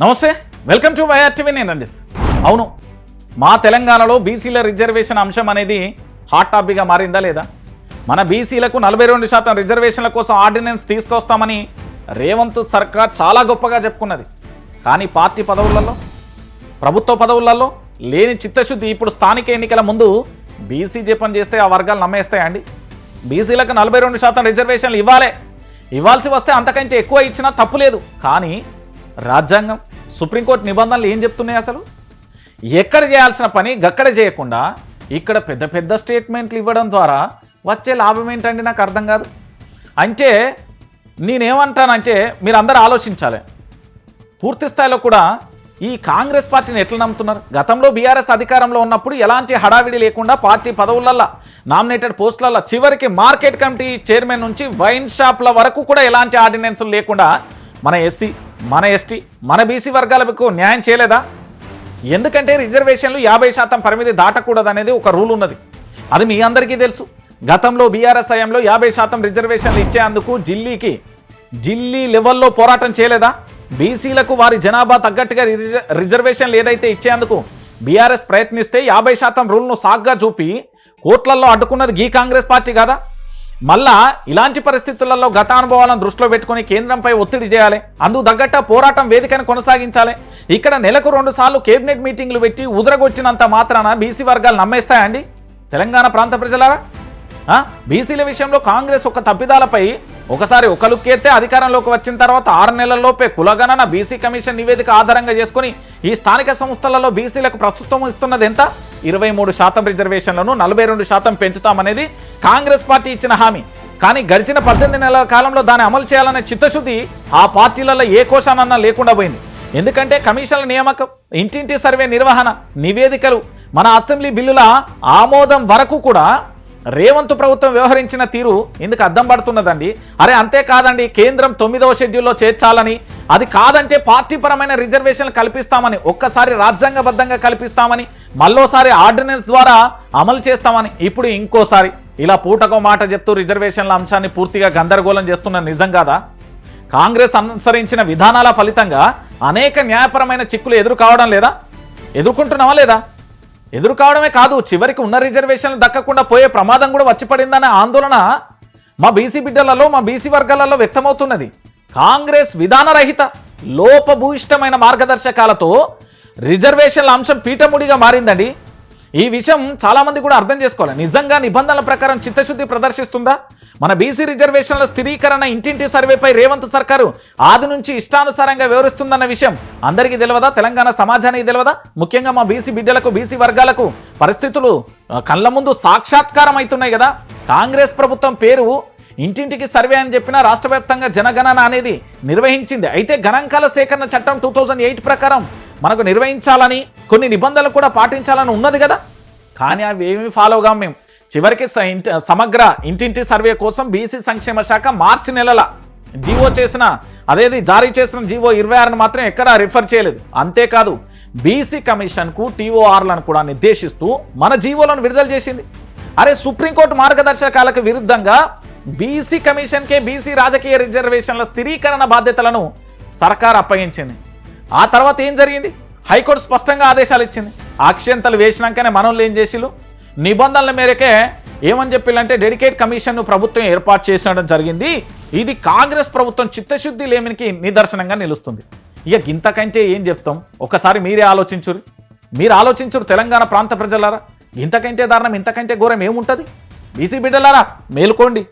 నమస్తే welcome to YRTV నేను రంజిత్. అవును మా తెలంగాణలో బీసీల రిజర్వేషన్ అంశం అనేది హాట్ టాపిక్గా మారిందా లేదా? మన బీసీలకు నలభై రెండు శాతం రిజర్వేషన్ల కోసం ఆర్డినెన్స్ తీసుకొస్తామని రేవంత్ సర్కార్ చాలా గొప్పగా చెప్పుకున్నది. కానీ పార్టీ పదవులలో ప్రభుత్వ పదవులలో లేని చిత్తశుద్ధి ఇప్పుడు స్థానిక ఎన్నికల ముందు బీసీ జపం చేస్తే ఆ వర్గాలు నమ్మేస్తాయండి. బీసీలకు నలభై రెండు శాతం రిజర్వేషన్లు ఇవ్వాలే. ఇవ్వాల్సి వస్తే అంతకంటే ఎక్కువ ఇచ్చినా తప్పు లేదు. కానీ రాజ్యాంగం సుప్రీంకోర్టు నిబంధనలు ఏం చెప్తున్నాయి అసలు? ఎక్కడ చేయాల్సిన పని గక్కడ చేయకుండా ఇక్కడ పెద్ద పెద్ద స్టేట్మెంట్లు ఇవ్వడం ద్వారా వచ్చే లాభం ఏంటండి నాకు అర్థం కాదు. అంటే నేనేమంటానంటే మీరు అందరూ ఆలోచించాలి. పూర్తి స్థాయిలో కూడా ఈ కాంగ్రెస్ పార్టీని ఎట్లా నమ్ముతున్నారు? గతంలో బీఆర్ఎస్ అధికారంలో ఉన్నప్పుడు ఎలాంటి హడావిడి లేకుండా పార్టీ పదవులల్లో నామినేటెడ్ పోస్టులల్లో చివరికి మార్కెట్ కమిటీ చైర్మన్ నుంచి వైన్ షాప్ల వరకు కూడా ఎలాంటి ఆర్డినెన్స్లు లేకుండా మన ఎస్సీ మన ఎస్టీ మన బీసీ వర్గాలకు న్యాయం చేయలేదా? ఎందుకంటే రిజర్వేషన్లు యాభై శాతం పరిమితి దాటకూడదు అనేది ఒక రూల్ ఉన్నది. అది మీ అందరికీ తెలుసు. గతంలో బీఆర్ఎస్ హయాంలో యాభై శాతం రిజర్వేషన్లు ఇచ్చేందుకు ఢిల్లీకి ఢిల్లీ లెవెల్లో పోరాటం చేయలేదా? బీసీలకు వారి జనాభా తగ్గట్టుగా రిజ- రిజర్వేషన్లు ఏదైతే ఇచ్చేందుకు బీఆర్ఎస్ ప్రయత్నిస్తే యాభై శాతం రూల్ను సాగ్గా చూపి కోట్లల్లో అడ్డుకున్నది గీ కాంగ్రెస్ పార్టీ కదా? మళ్ళా ఇలాంటి పరిస్థితులలో గత అనుభవాలను దృష్టిలో పెట్టుకొని కేంద్రంపై ఒత్తిడి చేయాలి. అందుకు తగ్గట్ట పోరాటం వేదికను కొనసాగించాలి. ఇక్కడ నెలకు రెండు సార్లు కేబినెట్ మీటింగ్లు పెట్టి ఉదరగొచ్చినంత మాత్రాన బీసీ వర్గాలు నమ్మేస్తాయండి? తెలంగాణ ప్రాంత ప్రజలారా? బీసీల విషయంలో కాంగ్రెస్ ఒక తప్పిదాలపై ఒకసారి ఒక లుక్కేస్తే అధికారంలోకి వచ్చిన తర్వాత ఆరు నెలల్లోపే కులగణన బీసీ కమిషన్ నివేదిక ఆధారంగా చేసుకుని ఈ స్థానిక సంస్థలలో బీసీలకు ప్రస్తుతం ఇస్తున్నది ఎంత? ఇరవై మూడు శాతం రిజర్వేషన్లను నలభై రెండు శాతం పెంచుతామనేది కాంగ్రెస్ పార్టీ ఇచ్చిన హామీ. కానీ గడిచిన పద్దెనిమిది నెలల కాలంలో దాన్ని అమలు చేయాలనే చిత్తశుద్ధి ఆ పార్టీలలో ఏ కోశానన్నా లేకుండా పోయింది. ఎందుకంటే కమిషన్ల నియామకం ఇంటింటి సర్వే నిర్వహణ నివేదికలు మన అసెంబ్లీ బిల్లుల ఆమోదం వరకు కూడా రేవంత్ ప్రభుత్వం వ్యవహరించిన తీరు ఇందుకు అద్దం పడుతున్నదండి. అరే అంతేకాదండి కేంద్రం తొమ్మిదవ షెడ్యూల్లో చేర్చాలని అది కాదంటే పార్టీపరమైన రిజర్వేషన్లు కల్పిస్తామని ఒక్కసారి రాజ్యాంగబద్ధంగా కల్పిస్తామని మళ్ళోసారి ఆర్డినెన్స్ ద్వారా అమలు చేస్తామని ఇప్పుడు ఇంకోసారి. ఇలా పూటకో మాట చెప్తూ రిజర్వేషన్ల అంశాన్ని పూర్తిగా గందరగోళం చేస్తున్న నిజం కాదా? కాంగ్రెస్ అనుసరించిన విధానాల ఫలితంగా అనేక న్యాయపరమైన చిక్కులు ఎదురు కావడం లేదా? ఎదుర్కొంటున్నావా లేదా? ఎదురు కావడమే కాదు చివరికి ఉన్న రిజర్వేషన్లు దక్కకుండా పోయే ప్రమాదం కూడా వచ్చి పడిందనే ఆందోళన మా బీసీ బిడ్డలలో మా బీసీ వర్గాలలో వ్యక్తమవుతున్నది. కాంగ్రెస్ విధానరహిత లోపభూయిష్టమైన మార్గదర్శకాలతో రిజర్వేషన్ల అంశం పీఠముడిగా మారిందండి. ఈ విషయం చాలామంది కూడా అర్థం చేసుకోవాలి. నిజంగా నిబంధనల ప్రకారం చిత్తశుద్ధి ప్రదర్శిస్తుందా? మన బీసీ రిజర్వేషన్ల స్థిరీకరణ ఇంటింటి సర్వేపై రేవంత్ సర్కారు ఆది నుంచి ఇష్టానుసారంగా వివరిస్తుందన్న విషయం అందరికీ తెలియదా? తెలంగాణ సమాజానికి తెలియదా? ముఖ్యంగా మా బీసీ బిడ్డలకు బీసీ వర్గాలకు పరిస్థితులు కళ్ళ ముందు సాక్షాత్కారం అవుతున్నాయి కదా. కాంగ్రెస్ ప్రభుత్వం పేరు ఇంటింటికి సర్వే అని చెప్పిన రాష్ట్ర వ్యాప్తంగా జనగణన అనేది నిర్వహించింది. అయితే గణాంకాల సేకరణ చట్టం టూ ప్రకారం మనకు నిర్వహించాలని కొన్ని నిబంధనలు కూడా పాటించాలని ఉన్నది కదా. కానీ అవి ఏమి ఫాలోగా మేము. చివరికి ఇంటి- సమగ్ర ఇంటింటి సర్వే కోసం బీసీ సంక్షేమ శాఖ మార్చి నెలల జీవో చేసిన అదేది జారీ చేసిన జీవో ఇరవై ఆరును మాత్రం ఎక్కడా రిఫర్ చేయలేదు. అంతేకాదు బీసీ కమిషన్కు టీఓఆర్లను కూడా నిర్దేశిస్తూ మన జీవోలను విడుదల చేసింది. అరే సుప్రీంకోర్టు మార్గదర్శకాలకు విరుద్ధంగా బీసీ కమిషన్కే బీసీ రాజకీయ రిజర్వేషన్ల స్థిరీకరణ బాధ్యతలను సర్కార్ అప్పగించింది. ఆ తర్వాత ఏం జరిగింది? హైకోర్టు స్పష్టంగా ఆదేశాలు ఇచ్చింది. అక్షంతలు వేసినాకనే మనోళ్ళు ఏం చేసిలు నిబంధనల మేరకే ఏమని చెప్పిల్లంటే డెడికేట్ కమిషన్ను ప్రభుత్వం ఏర్పాటు చేసడం జరిగింది. ఇది కాంగ్రెస్ ప్రభుత్వం చిత్తశుద్ధి లేమినికి నిదర్శనంగా నిలుస్తుంది. ఇక ఇంతకంటే ఏం చెప్తాం? ఒకసారి మీరే ఆలోచించురు మీరు ఆలోచించురు తెలంగాణ ప్రాంత ప్రజలారా? ఇంతకంటే దారుణం ఇంతకంటే ఘోరం ఏముంటుంది? బీసీ బిడ్డలారా మేలుకోండి.